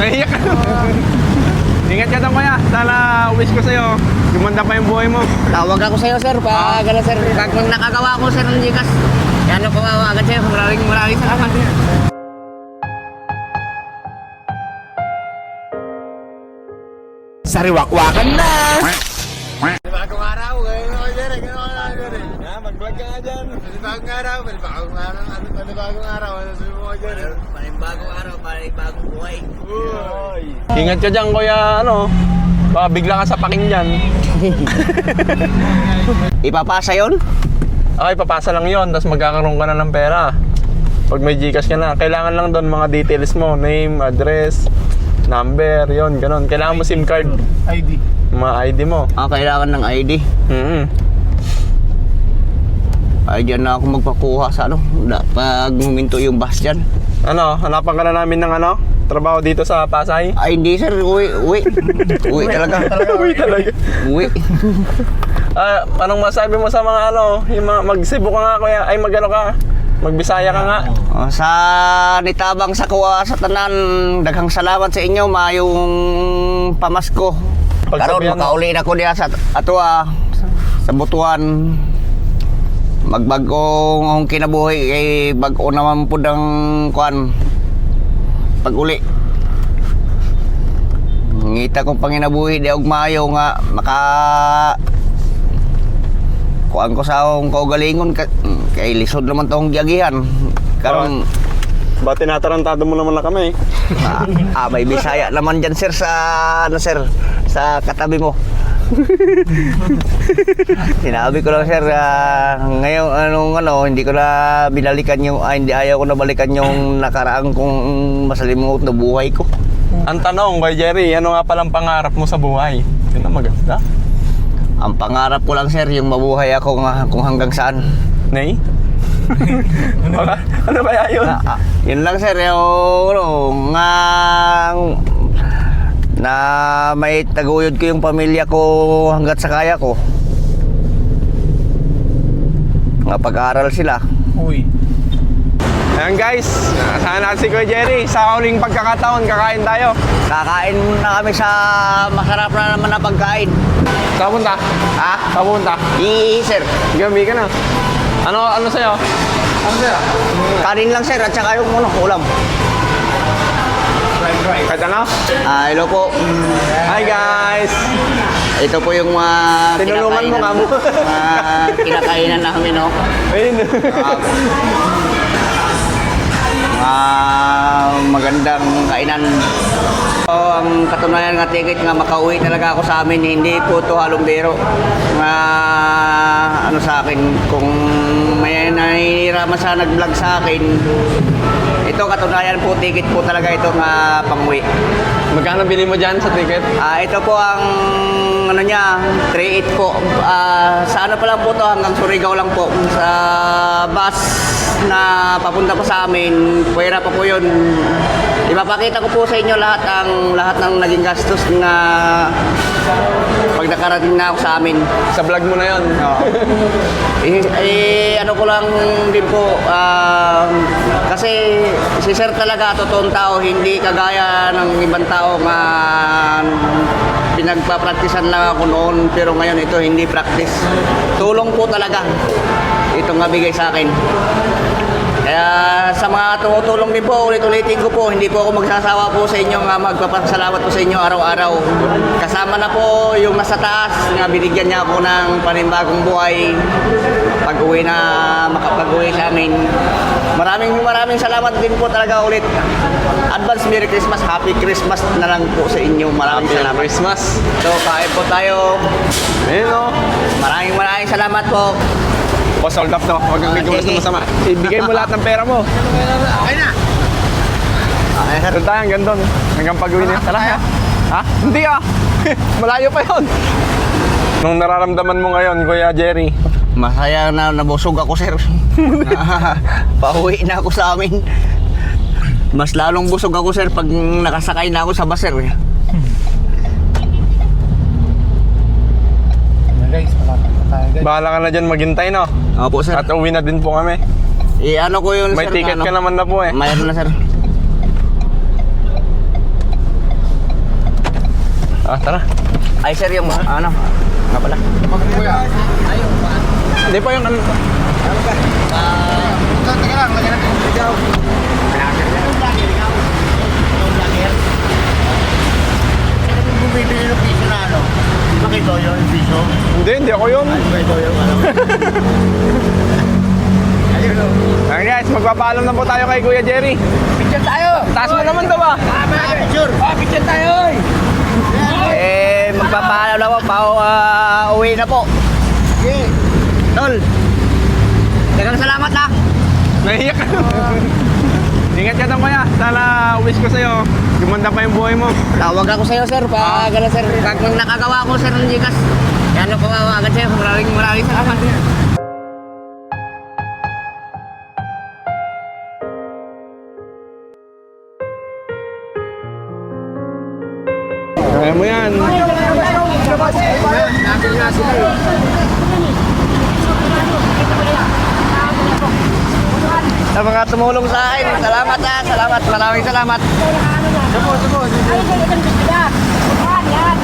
Naiyak ka. Ingat ka daw kuya. Sana wish ko sa'yo. Gumanda pa yung buhay mo. Tawag ako sa'yo, sir. Pa, gano'n, sir. Pag nakagawa ko, sir, ng Gcash. Yan ako agad sa'yo. Maraming maraming salamat. Sariwakwakan na! Ka nga dyan. Bagong araw, bagong araw, ano bagong araw, ano sabi mo dyan. Panibagong araw, panibagong buhay. Uy! Ingat ka dyan kuya, ano. Baka bigla ka sa paking dyan. Ipapasa yon? Okay, papasa lang yon tapos magkakaroon ka na ng pera. Pag may Gcash ka na, kailangan lang doon mga details mo, name, address, number, yon ganun. Kailangan mo SIM card, ID. mga ID mo. Ah, kailangan ng ID. Mm Ay, dyan na ako magpakuha sa ano. Pag huminto yung bus dyan. Ano, hanapan ka na namin ng ano, trabaho dito sa Pasay? Ay, hindi, sir. Uwi, uwi. Uwi talaga. Uy, talaga. Uwi. Ah, anong masabi mo sa mga ano, yung mga mag-Cebu ka nga kuya, ay mag-ano ka, magbisaya ka nga. Ah, sa nitabang sa kuwa sa tanan, daghang salamat sa inyo, mayong pamasko. Karon Pagsabihan mo. makauli na ko diya sa atua sa butuan. Magbagong akong kinabuhi kay bag-o naman pud ang kuan. Pag uli. Ngita kong panginabuhi di og maayo nga maka kuan ko sa akong kaugalingon ka, kay lisod naman tong giagihan. Karon Ba tinatarantado mo naman na kami? ah, ah, may bisaya naman dyan sir sa ano sir sa katabi mo. Sinabi ko lang sir ah, ngayon anong ano hindi ko na binalikan yung ah, hindi ayaw ko na balikan yung nakaraang kong masalimuot na buhay ko. Ang tanong kay Jerry, ano nga palang pangarap mo sa buhay? Yun ang maganda. Ang pangarap ko lang sir yung mabuhay ako nga kung hanggang saan. Nay? Baka, ano ba yun? Ah, ah, yun lang sir, yung ano, nga na may taguyod ko yung pamilya ko hanggat sa kaya ko. Nga pag-aaral sila. Uy. Ayan guys, saan natin si Kuya Jerry? Sa huling pagkakataon, kakain tayo. Kakain na kami sa masarap na naman na pagkain. Saan punta? Ha? Saan punta? Ii, sir. Gabi ka na. Ano, ano sa'yo? Ano sir? Kanin lang sir at saka yung ano, ulam. Kahit ano? Ah, hello po. Hi guys! Ito po yung mga Tinulungan mo nga mo. mga kinakainan namin, no? Ayun. mga magandang kainan. So, ang katunayan nga ticket nga makauwi talaga ako sa amin, hindi po to halong biro. Nga ano sa akin, kung may naniniraman sa nag-vlog sa akin, ito katunayan po, ticket po talaga ito nga panguwi. Magkano bili mo dyan sa ticket? Ah, ito po ang ano niya, 3.8 po. Ah, sa ano pa lang po to, hanggang Surigao lang po. Sa bus na papunta po sa amin, puwera pa po yun. Ipapakita ko po sa inyo lahat ang lahat ng naging gastos na pag nakarating na ako sa amin. Sa vlog mo na yon. eh, eh, ano ko lang din po, ah, kasi si Sir talaga, totoong tao, hindi kagaya ng ibang tao nga pinagpa-practicean lang ako noon, pero ngayon ito hindi practice. Tulong po talaga. Ito nga bigay sa akin. Kaya sa mga tumutulong din po, ulit-ulitin ko po, hindi po ako magsasawa po sa inyo nga magpapasalamat po sa inyo araw-araw. Kasama na po yung nasa taas nga binigyan niya ako ng panibagong buhay pag uwi na makapag-uwi sa amin. Maraming maraming salamat din po talaga ulit. Advance Merry Christmas, Happy Christmas na lang po sa inyo. Maraming Happy salamat. Christmas. So, kain po tayo. Ayun o. Maraming maraming salamat po. O, sold up to. Huwag kang sa sige. masama. Ibigay mo lahat ng pera mo. Ayun na. Okay, sir. Doon tayo hanggang doon. Hanggang pag-uwi na. Tara. Ha? ha? Hindi ah. Malayo pa yon. Nung nararamdaman mo ngayon, Kuya Jerry, Masaya na nabusog ako, sir. Pauwi na ako sa amin. Mas lalong busog ako, sir, pag nakasakay na ako sa bus, sir. Guys, malapit na tayo guys. Bahala ka na dyan maghintay, no? Opo, sir. At uwi na din po kami. Eh, ano ko yun, May sir? ticket ano? ka naman na po eh. Mayroon na, sir. Ah, tara. Ay, sir, yung ano, nga pala. Hindi pa yung ano. Bumibili ng piso na ano? Bakit ito yung piso? Hindi, hindi ako yun. Bakit ito yung ano? Ayun o. Ayan guys, magpapaalam na po tayo kay Kuya Jerry. Picture tayo! Taas mo naman daw ah. Picture! Ah, picture tayo! Eh, magpapaalam na po, pa uh, uwi na po. Sige. Tol, dagang salamat na. Nahiyak ka. Ingat ka daw kuya. Sana wish ko sa'yo. Gumanda pa yung buhay mo. Tawag ako sa'yo, sir, pa gano'n, sir. Pag nakagawa ko, sir, ng Gcash. Yan ako agad sa'yo. Maraming maraming salamat. Kaya mo yan. Sa mga tumulong sa akin, salamat ha, salamat, maraming salamat. Sumo, sumo. Ay, hindi itong bisita. Yan, yan.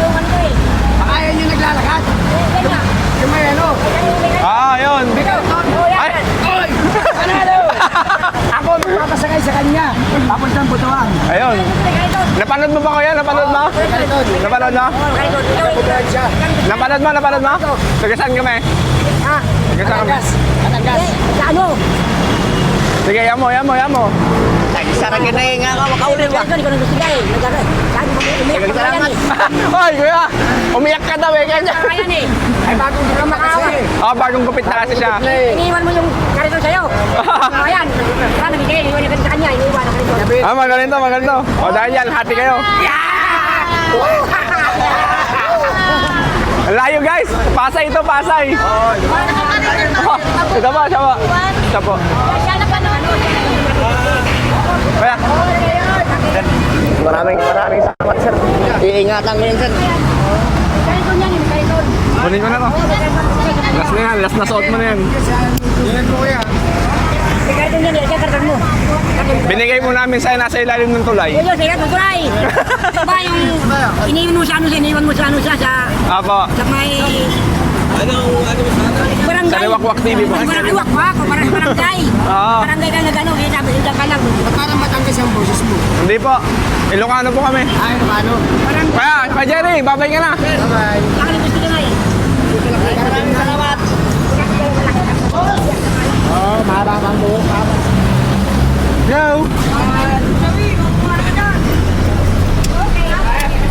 Tulungan ko eh. Kaya niyo naglalakad. Eh, ganyan. Yung may ano? Ah, yun. Oh, yan. Ay, Panalo! Ako magpapasakay sa kanya. Papuntang butuan. ayun. Napanood mo ba kuya? Napanood mo? Napanood mo? Butuan siya. Napanood mo? Napanood mo? Taga saan kami? Ha? Taga saan kami? Anagas. Anagas. Eh, sa ano? Sige, yamo, yamo, yamo. Ay, sarang yun na nga ako, makauli ba? Ganito, hindi ko nagbisita eh. Mo, ka pa yan salamat. eh. Hoy, kuya. Umiyak ka daw eh. Kanya. Kaya yan eh. Ay, bagong drama makaawa. Ah, bagong gupit na kasi siya. Iniiwan mo yung karito sa'yo. Ayan. Kaya nabigay, iniwan niya sa kanya. Iniiwan ang karito. Ah, magaling to, magaling to. O, dahil yan, hati kayo. Ang layo guys. Pasay ito, Pasay. Oh, ito po, siya po. Siya po. Siya na pa naman. Kuya. Maraming maraming salamat, sir. Iingatan ko yun, sir. Karito niyan, yung karito. Kunin mo na to. Last na yan, last na suot mo na yan. Yan po kuya. Yung karito niyan, yung karito mo. Binigay mo namin sa'yo nasa ilalim ng tulay. Yun yun, sige, magkulay. Diba yung iniwan mo sa ano siya, iniwan mo sa ano siya, sa, Apo. sa may... Barangay. Sa Liwakwak TV po. Barangay Liwakwak, o barangay barangay. Ka na gano'n, kaya sabi, ka lang. Parang boses mo. Hindi po. Ilocano po kami. Ay, paano? Barangay. Kaya, kay Jerry, babay ka na. Bye-bye. Ka nga eh. Maraming salamat. Oh, mahaba ang buhok. Go.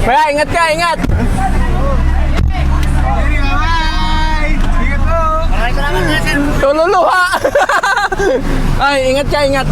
Kaya, ingat ka, ingat. Jerry, bye-bye! Ingat po! Maraming salamat, sir. Tululuha. Ay, ingat ka, ingat.